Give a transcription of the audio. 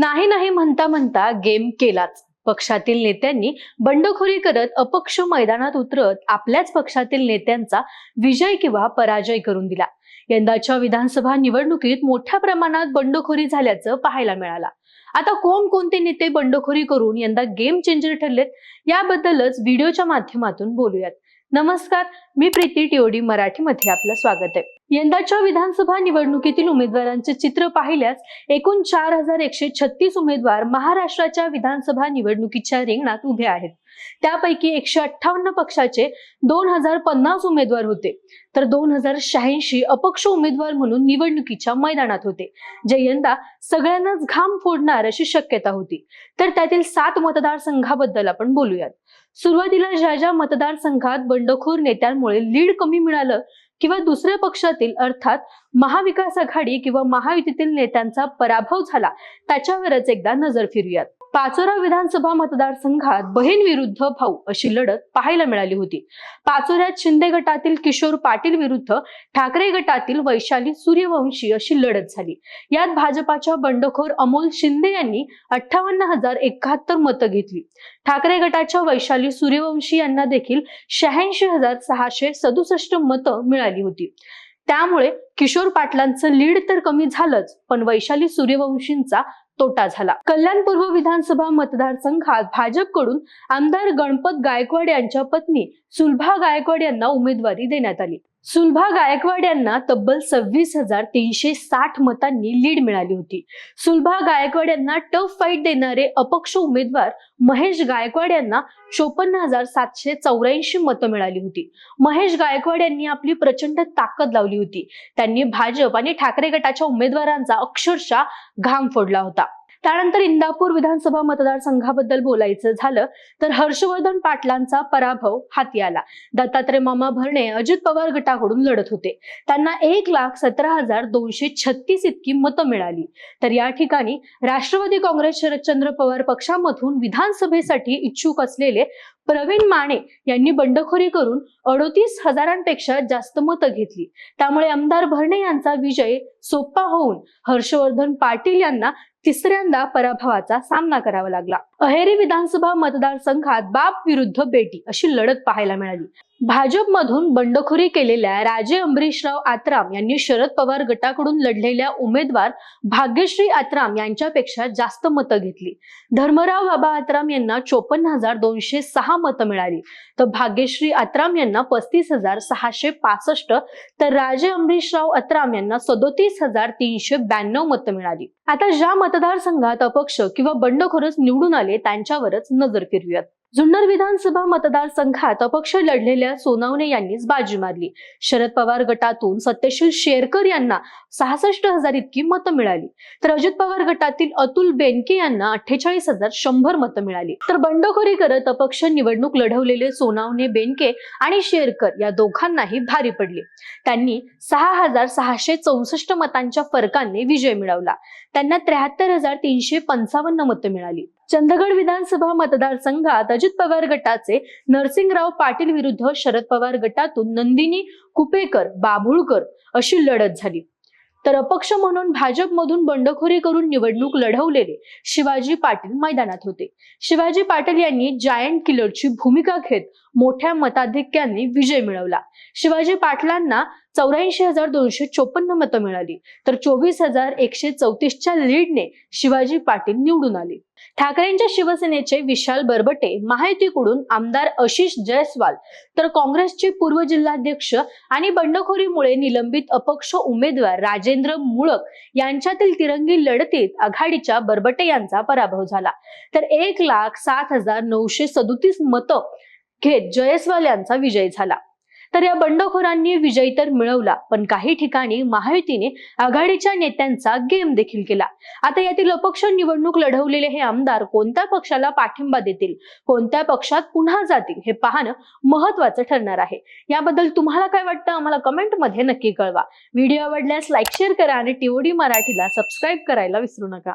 नाही नाही म्हणता म्हणता गेम केलाच. पक्षातील नेत्यांनी बंडखोरी करत अपक्ष मैदानात उतरत आपल्याच पक्षातील नेत्यांचा विजय किंवा पराजय करून दिला. यंदाच्या विधानसभा निवडणुकीत मोठ्या प्रमाणात बंडखोरी झाल्याचं पाहायला मिळालं. आता कोण कोणते नेते बंडखोरी करून यंदा गेम चेंजर ठरलेत याबद्दलच व्हिडिओच्या माध्यमातून बोलूयात. नमस्कार मी प्रीती टिओडी मराठीमध्ये आपलं स्वागत आहे. यंदाच्या विधानसभा निवडणुकीतील उमेदवारांचे चित्र पाहिल्यास एकूण चार हजार एकशे छत्तीस उमेदवार महाराष्ट्राच्या विधानसभा निवडणुकीच्या रिंगणात उभे आहेत. त्यापैकी एकशे अठ्ठावन्न पक्षाचे दोन हजार पन्नास उमेदवार होते. तर दोन हजार शहाऐंशी अपक्ष उमेदवार म्हणून निवडणुकीच्या मैदानात होते. जे यंदा सगळ्यांनाच घाम फोडणार अशी शक्यता होती. तर त्यातील सात मतदारसंघाबद्दल आपण बोलूयात. सुरुवातीला ज्या ज्या मतदारसंघात बंडखोर नेत्यांमुळे लीड कमी मिळालं किंवा दुसऱ्या पक्षातील अर्थात महाविकास आघाडी किंवा महायुतीतील नेत्यांचा पराभव झाला त्याच्यावरच एकदा नजर फिरूयात. पाचोरा विधानसभा मतदारसंघात बहीण विरुद्ध भाऊ अशी लढत पाहायला मिळाली होती. पाचोऱ्यात शिंदे गटातील किशोर पाटील विरुद्ध ठाकरे गटातील वैशाली सूर्यवंशी अशी लढत झाली. यात भाजपाच्या बंडखोर अमोल शिंदे यांनी अठ्ठावन्न हजार एकाहत्तर मतं घेतली. ठाकरे गटाच्या वैशाली सूर्यवंशी यांना देखील शहाऐंशी हजार सहाशे सदुसष्ट मतं मिळाली होती. त्यामुळे किशोर पाटलांचं लीड तर कमी झालंच पण वैशाली सूर्यवंशींचा तोटा झाला. कल्याणपूर्व विधानसभा मतदारसंघात भाजपकडून आमदार गणपत गायकवाड यांच्या पत्नी सुलभा गायकवाड यांना उमेदवारी देण्यात आली. सुलभा गायकवाड यांना तब्बल सव्वीस हजार तीनशे साठ मतांनी लीड मिळाली होती. सुलभा गायकवाड यांना टफ फाईट देणारे अपक्ष उमेदवार महेश गायकवाड यांना चोपन्न हजार सातशे चौऱ्याऐंशी मतं मिळाली होती. महेश गायकवाड यांनी आपली प्रचंड ताकद लावली होती. त्यांनी भाजप आणि ठाकरे गटाच्या उमेदवारांचा अक्षरशः घाम फोडला होता. त्यानंतर इंदापूर विधानसभा मतदारसंघाबद्दल बोलायचं झालं तर हर्षवर्धन पाटलांचा पराभव हाती आला. दत्तात्रय मामा भरणे अजित पवार गटाकडून लढत होते. त्यांना एक लाख सतरा हजार दोनशे छत्तीस इतकी मतं मिळाली. तर या ठिकाणी राष्ट्रवादी काँग्रेस शरदचंद्र पवार पक्षामधून विधानसभेसाठी इच्छुक असलेले प्रवीण माने यांनी बंडखोरी करून अडोतीस हजारांपेक्षा जास्त मतं घेतली. त्यामुळे आमदार भरणे यांचा विजय सोपा होऊन हर्षवर्धन पाटील यांना तिसऱ्यांदा पराभवाचा सामना करावा लागला. अहेरी विधानसभा मतदारसंघात बाप विरुद्ध बेटी अशी लढत पाहायला मिळाली. भाजपमधून बंडखोरी केलेल्या राजे अंबरीशराव आत्राम यांनी शरद पवार गटाकडून लढलेल्या उमेदवार भाग्यश्री आत्राम यांच्यापेक्षा जास्त मतं घेतली. धर्मराव बाबा आत्राम यांना चोपन्न हजार दोनशे सहा मतं मिळाली. तर भाग्यश्री आत्राम यांना पस्तीस हजार सहाशे पासष्ट तर राजे अंबरीशराव आत्राम यांना सदोतीस हजार तीनशे ब्याण्णव मतं मिळाली. आता ज्या मतदारसंघात अपक्ष किंवा बंडखोरच निवडून आले आले त्यांच्यावरच नजर फिरूयात जुन्नर विधानसभा मतदारसंघात अपक्ष लढलेल्या सोनावणे यांनीच बाजी मारली. शरद पवार गटातून सत्यशील शेरकर यांना सहासष्ट हजार इतकी मतं मिळाली. तर अजित पवार गटातील अतुल बेनके यांना अठ्ठेचाळीस हजार शंभर मतं मिळाली. तर बंडखोरी करत अपक्ष निवडणूक लढवलेले सोनावणे बेनके आणि शेरकर या दोघांनाही भारी पडले. त्यांनी सहा हजार सहाशे चौसष्ट मतांच्या फरकाने विजय मिळवला. त्यांना त्र्याहत्तर हजार तीनशे पंचावन्न मतं मिळाली. चंदगड विधानसभा मतदारसंघात अजित पवार गटाचे नरसिंगराव पाटील विरुद्ध शरद पवार गटातून नंदिनी कुपेकर बाभुळकर अशी लढत झाली. तर अपक्ष म्हणून भाजपमधून बंडखोरी करून निवडणूक लढवलेले शिवाजी पाटील मैदानात होते. शिवाजी पाटील यांनी जायंट किलरची भूमिका घेत मोठ्या मताधिक्याने विजय मिळवला. शिवाजी पाटलांना चौऱ्याऐंशी हजार दोनशे चोपन्न मतं मिळाली. तर चोवीस हजार एकशे चौतीसच्या लीडने शिवाजी पाटील निवडून आले. ठाकरेंच्या शिवसेनेचे विशाल बरबटे महायुतीकडून आमदार आशिष जयस्वाल तर काँग्रेसचे पूर्व जिल्हाध्यक्ष आणि बंडखोरीमुळे निलंबित अपक्ष उमेदवार राजेंद्र मुळक यांच्यातील तिरंगी लढतीत आघाडीच्या बरबटे यांचा पराभव झाला. तर एक लाख सात हजार नऊशे सदोतीस मतं घेत जयस्वाल यांचा विजय झाला. तर या बंडखोरांनी विजय तर मिळवला पण काही ठिकाणी महायुतीने आघाडीच्या नेत्यांचा गेम देखील केला. आता यातील अपक्ष निवडणूक लढवलेले हे आमदार कोणत्या पक्षाला पाठिंबा देतील कोणत्या पक्षात पुन्हा जातील हे पाहणं महत्वाचं ठरणार आहे. याबद्दल तुम्हाला काय वाटतं आम्हाला कमेंटमध्ये नक्की कळवा. व्हिडिओ आवडल्यास लाईक शेअर करा आणि टीओडी मराठीला सबस्क्राईब करायला विसरू नका.